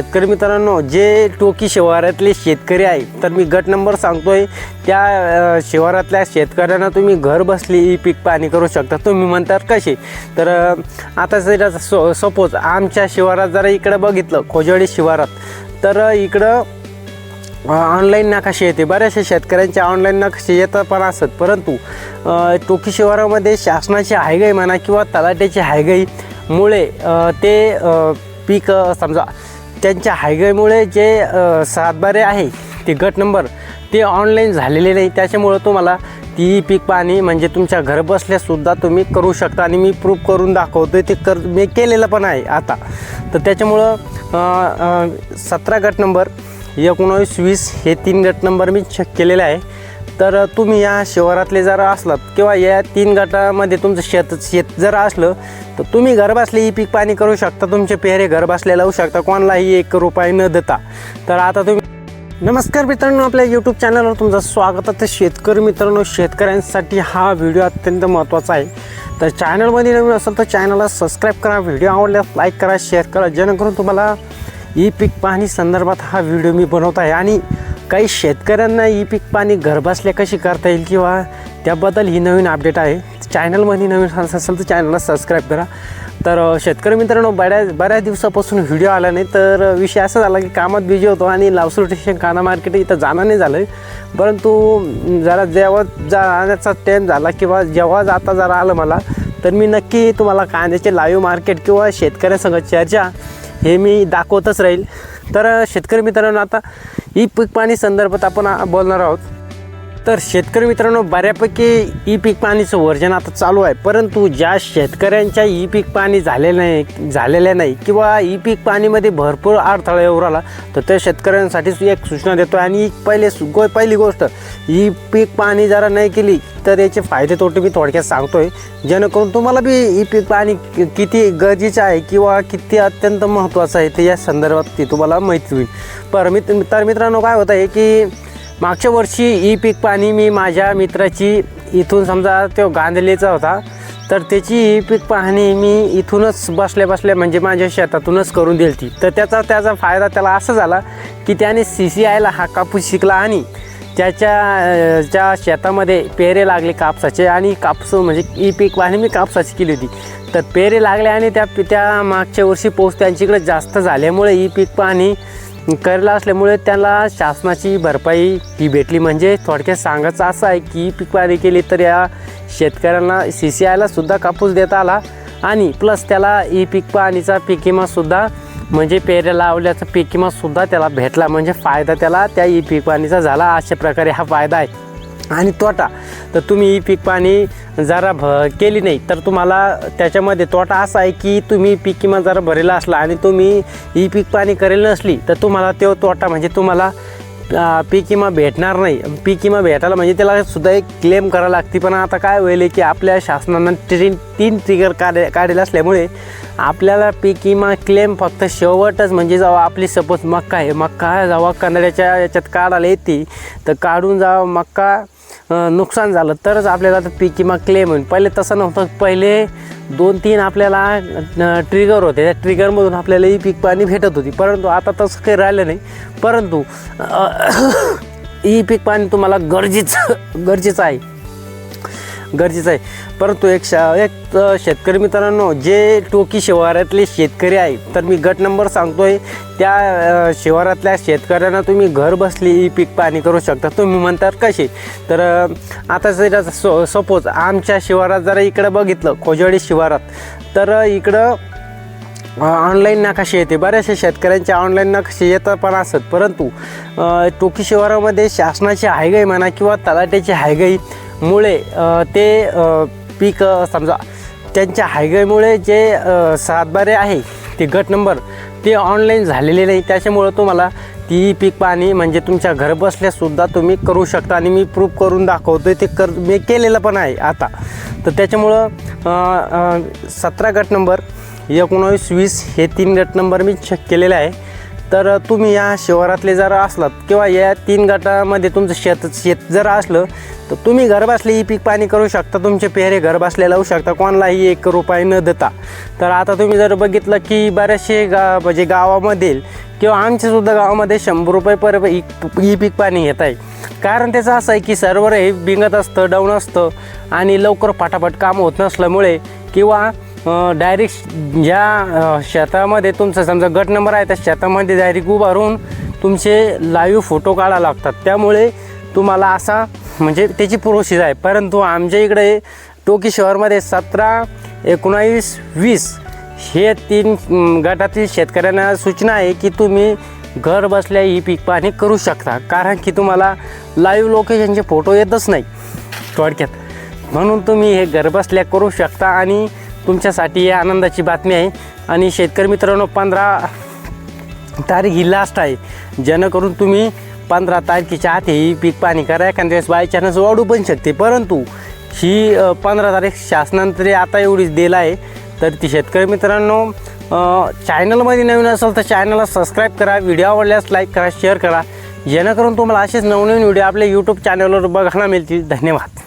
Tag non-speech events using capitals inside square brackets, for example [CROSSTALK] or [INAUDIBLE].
शेतकरी मित्रांनो जे टोकी शिवारातले शेतकरी आहे तर मी गट नंबर सांगतोय त्या शिवारातल्या शेतकऱ्यांना तुम्ही घर बसली ई पीक पाणी करू शकता. तुम्ही म्हणतात कसे? तर आता जर सो सपोज आमच्या शिवारात जरा इकडं बघितलं खोजवाडी शिवारात. तर इकडं ऑनलाईन नकाशे येते. बऱ्याचशा शेतकऱ्यांचे ऑनलाईन नकाशे येतात पण असत. परंतु टोकी शिवारामध्ये शासनाची हायगाई म्हणा किंवा तलाट्याची हायगाईमुळे ते पीक समजा त्यांच्या हायगाईमुळे जे सातबारे आहे ते गट नंबर ते ऑनलाईन झालेले नाही. त्याच्यामुळं तुम्हाला ती पीक पाणी म्हणजे तुमच्या घर बसल्यासुद्धा तुम्ही करू शकता. आणि मी प्रूफ करून दाखवतो ते कर मी केलेलं पण आहे आता. तर त्याच्यामुळं सतरा गट नंबर एकोणावीस वीस हे तीन गट नंबर मी चेक केलेले आहे. तर तुम्ही या शिवारातले जर असलात किंवा या तीन गटामध्ये तुमचं शेत शेत जर असलं तर तुम्ही घरबसले ही पीक पाणी करू शकता. तुमचे पेहरे घरबसले लावू शकता. कोणालाही एक रुपये न देता. तर आता तुम्ही नमस्कार मित्रांनो आपल्या यूट्यूब चॅनलवर तुमचं स्वागत आहे. तर शेतकरी मित्रांनो शेतकऱ्यांसाठी हा व्हिडिओ अत्यंत महत्त्वाचा आहे. तर चॅनलमध्ये नवीन असेल तर चॅनलला सबस्क्राईब करा. व्हिडिओ आवडल्यास लाईक करा शेअर करा. जेणेकरून तुम्हाला ई पीक पाहणी संदर्भात हा व्हिडिओ मी बनवत आहे. आणि काही शेतकऱ्यांना ई पीक पाणी घरबसल्या कशी करता येईल किंवा त्याबद्दल ही नवीन अपडेट आहे. चॅनलमध्ये नवीन असेल तर चॅनलला सबस्क्राईब करा. तर शेतकरी मित्रांनो बऱ्याच बऱ्याच दिवसापासून व्हिडिओ आला नाही तर विषय असा झाला की कामात बिझी होतो आणि लावसूर स्टेशन काना मार्केट इथं जाणं नाही झालं परंतु जरा जेव्हा जाण्याचा टाईम झाला किंवा जेव्हा जाता जरा आलं मला तर मी नक्की तुम्हाला कांद्याचे लाईव्ह मार्केट किंवा शेतकऱ्यांसंग चर्चा हे मी दाखवतच राहील. तर शेतकरी मित्रांनो आता ही पीक पाणी संदर्भात आपण बोलणार आहोत. तर शेतकरी मित्रांनो बऱ्यापैकी ई पीक पाणीचं वर्जन आता चालू आहे. परंतु ज्या शेतकऱ्यांच्या ई पीक पाणी झाले नाही झालेल्या नाही किंवा ई पीक पाणीमध्ये भरपूर अडथळा येऊ राहिला तर त्या शेतकऱ्यांसाठीच एक सूचना देतो. आणि पहिले सु- गो पहिली गोष्ट ई पीक पाणी जरा नाही केली तर याचे फायदे तोटे मी थोडक्यात सांगतोय. जेणेकरून तुम्हाला बी ई पीक पाणी किती गरजेचं आहे किंवा किती अत्यंत महत्त्वाचं आहे ते या संदर्भात ती तुम्हाला माहिती होईल. पर मित्र तर मित्रांनो काय होतं आहे की मागच्या वर्षी ई पीक पाणी मी माझ्या मित्राची इथून समजा तो गांधलेचा होता तर त्याची ई पीक पाहणी मी इथूनच बसल्या बसल्या म्हणजे माझ्या शेतातूनच करून दिली ती तर त्याचा त्याचा फायदा त्याला असा झाला की त्याने सी सी आयला हा कापूस शिकला आणि त्याच्या ज्या शेतामध्ये पेरे लागले कापसाचे आणि कापूस म्हणजे ई पीक पाहणी मी कापसाची केली होती. तर पेरे लागले आणि त्या त्या मागच्या वर्षी पाऊस त्यांच्याकडे जास्त झाल्यामुळे ई पीक पाहणी करला असल्यामुळे त्याला शासनाची भरपाई ही भेटली. म्हणजे थोडक्यात सांगायचं असं आहे की पीक पाणी केली तर या शेतकऱ्यांना सी सी आयला सुद्धा कापूस देता आला आणि प्लस त्याला ई पीक पाणीचा पीक विमासुद्धा म्हणजे पेऱ्या लावल्याचा पीक विमासुद्धा त्याला भेटला. म्हणजे फायदा त्याला त्या ई पीक पाणीचा झाला. अशा प्रकारे हा फायदा आहे. आणि तोटा. तर तुम्ही ही पीक पाणी जरा भ केली नाही तर तुम्हाला त्याच्यामध्ये तोटा असा आहे की तुम्ही पीक किमान जरा भरेला असला आणि तुम्ही ई पीक पाणी करेल नसली तर तुम्हाला तो तोटा म्हणजे तुम्हाला पीक किमा भेटणार नाही. पीक किमा भेटायला म्हणजे त्याला सुद्धा एक क्लेम करावं लागते. पण आता काय होईल की आपल्या शासनानं तीन तीन ट्रिगर काढे काढलेलं असल्यामुळे आपल्याला पीक किमा क्लेम फक्त शेवटच म्हणजे जेव्हा आपली सपोज मक्का आहे मक्का जेव्हा कंदड्याच्या याच्यात काढायला येते तर काढून जावा मक्का नुकसान झालं. तरच आपल्याला तर पीक विमा क्लेम होईल. पहिले तसं नव्हतं. पहिले दोन तीन आपल्याला ट्रिगर होते. त्या ट्रिगरमधून आपल्याला ही पीक पाणी भेटत होती. परंतु आता तसं काही राहिलं नाही. परंतु [COUGHS] ही पीक पाणी तुम्हाला गरजेचं गरजेचं आहे. गरजेचं आहे. परंतु एक शा एक शेतकरी मित्रांनो जे टोकी शिवारातले शेतकरी आहे तर मी गट नंबर सांगतोय त्या शिवारातल्या शेतकऱ्यांना तुम्ही घर बसली ही पीक पाणी करू शकता. तुम्ही म्हणतात कसे? तर आता जर सो सपोज आमच्या शिवारात जरा इकडं बघितलं खोजवाडी शिवारात. तर इकडं ऑनलाईन नकाशे येते. बऱ्याचशा शेतकऱ्यांचे ऑनलाईन नकाशे येतात पण असत. परंतु टोकी शिवारामध्ये शासनाची हायगाई म्हणा किंवा तलाट्याची हायगाई मुळे ते पीक समजा त्यांच्या हायगाईमुळे जे सातबारे आहे ते गट नंबर ते ऑनलाईन झालेले नाही. त्याच्यामुळं तुम्हाला ती पीक पाणी म्हणजे तुमच्या घरबसल्यासुद्धा तुम्ही करू शकता. आणि मी प्रूफ करून दाखवतोय ते कर मी केलेलं पण आहे आता. तर त्याच्यामुळं सतरा गट नंबर एकोणावीस वीस हे तीन गट नंबर मी चेक केलेले आहे. तर तुम्ही या शिवारातले जर असलात किंवा या तीन गटामध्ये तुमचं शेत शेत जर असलं तर तुम्ही घरबसले ही पीक पाणी करू शकता तुमचे पेहरे घरबसले लावू शकता कोणालाही एक रुपये न देता. तर आता तुम्ही जर बघितलं की बरेचसे गा म्हणजे गावामधील किंवा आमच्यासुद्धा गावामध्ये शंभर रुपये पर ई पीक पाणी येत आहे. कारण त्याचं असं आहे की सर्वर हे बिंगत असतं डाऊन असतं आणि लवकर फटाफट काम होत नसल्यामुळे किंवा डायरेक्ट ज्या शेतामध्ये तुमचा समजा गट नंबर आहे त्या शेतामध्ये डायरेक्ट उभारून तुमचे लाईव्ह फोटो काढा लागतात. त्यामुळे तुम्हाला असा म्हणजे त्याची प्रोसेस आहे. परंतु आमच्या इकडे टोकी शहरमध्ये सतरा एकोणावीस वीस हे तीन गटातील शेतकऱ्यांना सूचना आहे की तुम्ही घर बसल्या ही पीक पाणी करू शकता. कारण की तुम्हाला लाईव्ह लोकेशनचे फोटो येतच नाही. थोडक्यात. म्हणून तुम्ही हे घरबसल्या करू शकता आणि तुमच्यासाठी ही आनंदाची बातमी आहे. आणि शेतकरी मित्रांनो पंधरा तारीख ही लास्ट आहे. जेणेकरून तुम्ही पंधरा तारखेच्या आत ही पीक पाणी करा. एखाद्या वेळेस बाय चान्स वाढू पण शकते. परंतु ही पंधरा तारीख शासनाने तरी आता एवढीच दिला आहे. तर ती शेतकरी मित्रांनो चॅनलमध्ये नवीन असेल तर चॅनलला सबस्क्राईब करा. व्हिडिओ आवडल्यास लाईक करा शेअर करा. जेणेकरून तुम्हाला असेच नवनवीन व्हिडिओ आपल्या यूट्यूब चॅनलवर बघायला मिळतील. धन्यवाद.